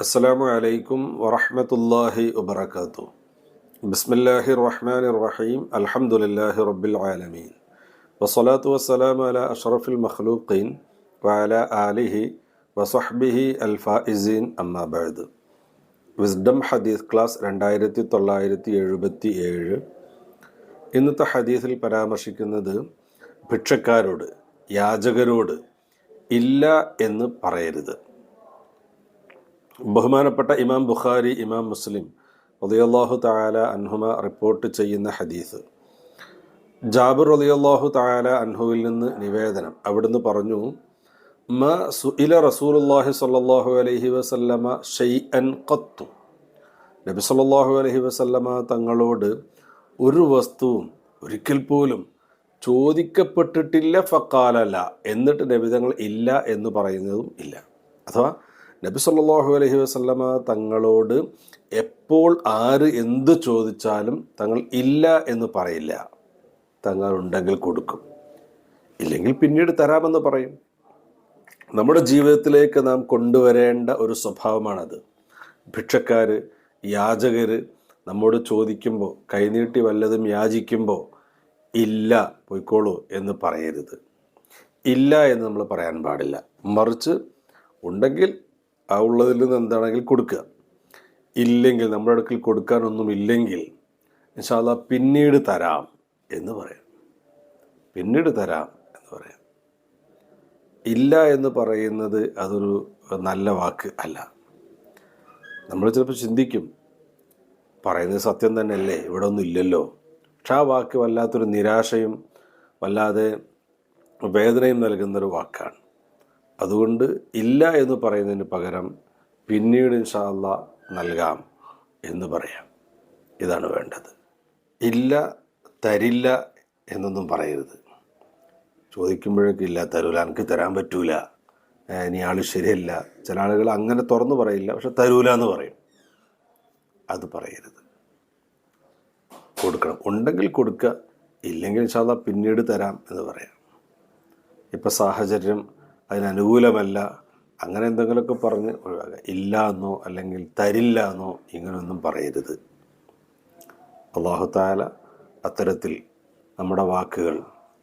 അസ്സലാമു അലൈക്കും വറഹ്മത്തുള്ളാഹി വബറകാതുഹു ബിസ്മില്ലാഹിർ റഹ്മാനിർ റഹീം അൽഹംദുലില്ലാഹി റബ്ബിൽ ആലമീൻ വസ്സലാത്തു വസ്സലാമു അലാ അഷ്റഫിൽ മഖ്ലൂഖീൻ വഅലാ ആലിഹി വസഹ്ബിഹി അൽ ഫായിസീൻ അമ്മാ ബഅദ് വിസ്ഡം ഹദീസ് ക്ലാസ് രണ്ടായിരത്തി തൊള്ളായിരത്തി എഴുപത്തി ഏഴ് ഇന്നത്തെ ഹദീസിൽ പരാമർശിക്കുന്നത് ഭിക്ഷക്കാരോട് യാചകരോട് ഇല്ല എന്ന് പറയരുത്. ബഹുമാനപ്പെട്ട ഇമാം ബുഖാരി ഇമാം മുസ്ലിം റളിയല്ലാഹു തആല അൻഹുമ റിപ്പോർട്ട് ചെയ്യുന്ന ഹദീസ്. ജാബിർ റളിയല്ലാഹു തആല അൻഹുവിൽ നിന്ന് നിവേദനം. അവിടുന്ന് പറഞ്ഞു മ സുഇല റസൂലുള്ളാഹി സ്വല്ലല്ലാഹു അലൈഹി വസല്ലമ അൻ കത്തു നബി സല്ലാഹു അലഹി വസല്ലമ തങ്ങളോട് ഒരു വസ്തുവും ഒരിക്കൽ പോലും ചോദിക്കപ്പെട്ടിട്ടില്ല ഫക്കാലല്ല എന്നിട്ട് നബിതങ്ങൾ ഇല്ല എന്ന് പറയുന്നതും ഇല്ല. അഥവാ നബി സല്ലാഹു അലഹി വസല്ലമ തങ്ങളോട് എപ്പോൾ ആര് എന്ത് ചോദിച്ചാലും തങ്ങൾ ഇല്ല എന്ന് പറയില്ല. തങ്ങൾ ഉണ്ടെങ്കിൽ കൊടുക്കും. ഇല്ലെങ്കിൽ പിന്നീട് തരാമെന്ന് പറയും. നമ്മുടെ ജീവിതത്തിലേക്ക് നാം കൊണ്ടുവരേണ്ട ഒരു സ്വഭാവമാണത്. ഭിക്ഷക്കാർ യാചകർ നമ്മോട് ചോദിക്കുമ്പോൾ കൈനീട്ടി വല്ലതും യാചിക്കുമ്പോൾ ഇല്ല പോയിക്കോളൂ എന്ന് പറയരുത്. ഇല്ല എന്ന് നമ്മൾ പറയാൻ പാടില്ല. മറിച്ച് ഉണ്ടെങ്കിൽ ആ ഉള്ളതിൽ നിന്ന് എന്താണെങ്കിൽ കൊടുക്കുക. ഇല്ലെങ്കിൽ നമ്മുടെ അടുക്കൽ കൊടുക്കാനൊന്നും ഇല്ലെങ്കിൽ ഇൻഷാല്ല പിന്നീട് തരാം എന്ന് പറയാം. പിന്നീട് തരാം എന്ന് പറയാം. ഇല്ല എന്ന് പറയുന്നത് അതൊരു നല്ല വാക്ക് അല്ല. നമ്മൾ ചിലപ്പോൾ ചിന്തിക്കും പറയുന്നത് സത്യം തന്നെയല്ലേ? ഇവിടെ ഒന്നും ഇല്ലല്ലോ. പക്ഷെ ആ വാക്ക് വല്ലാത്തൊരു നിരാശയും വല്ലാതെ വേദനയും നൽകുന്നൊരു വാക്കാണ്. അതുകൊണ്ട് ഇല്ല എന്ന് പറയുന്നതിന് പകരം പിന്നീട് ഇൻഷാല്ല നൽകാം എന്ന് പറയാം. ഇതാണ് വേണ്ടത്. ഇല്ല തരില്ല എന്നൊന്നും പറയരുത്. ചോദിക്കുമ്പോഴൊക്കെ ഇല്ല തരൂല എനിക്ക് തരാൻ പറ്റൂല ഇനി ആൾ ശരിയല്ല. ചില ആളുകൾ അങ്ങനെ തുറന്നു പറയില്ല പക്ഷെ തരൂല എന്ന് പറയും. അത് പറയരുത്. കൊടുക്കണം. ഉണ്ടെങ്കിൽ കൊടുക്കുക ഇല്ലെങ്കിൽ ഇൻഷാല്ല പിന്നീട് തരാം എന്ന് പറയാം. ഇപ്പം സാഹചര്യം അതിനനുകൂലമല്ല അങ്ങനെ എന്തെങ്കിലുമൊക്കെ പറഞ്ഞ് ഒഴിവാക്കുക. ഇല്ല എന്നോ അല്ലെങ്കിൽ തരില്ല എന്നോ ഇങ്ങനെയൊന്നും പറയരുത്. അള്ളാഹുത്താല അത്തരത്തിൽ നമ്മുടെ വാക്കുകൾ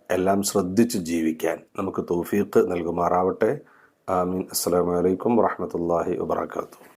എല്ലാം ശ്രദ്ധിച്ച് ജീവിക്കാൻ നമുക്ക് തോഫീക്ക് നൽകുമാറാവട്ടെ. ആമീൻ. അസ്സലാമലൈക്കും വാഹമത്തല്ലാഹി വാത്തു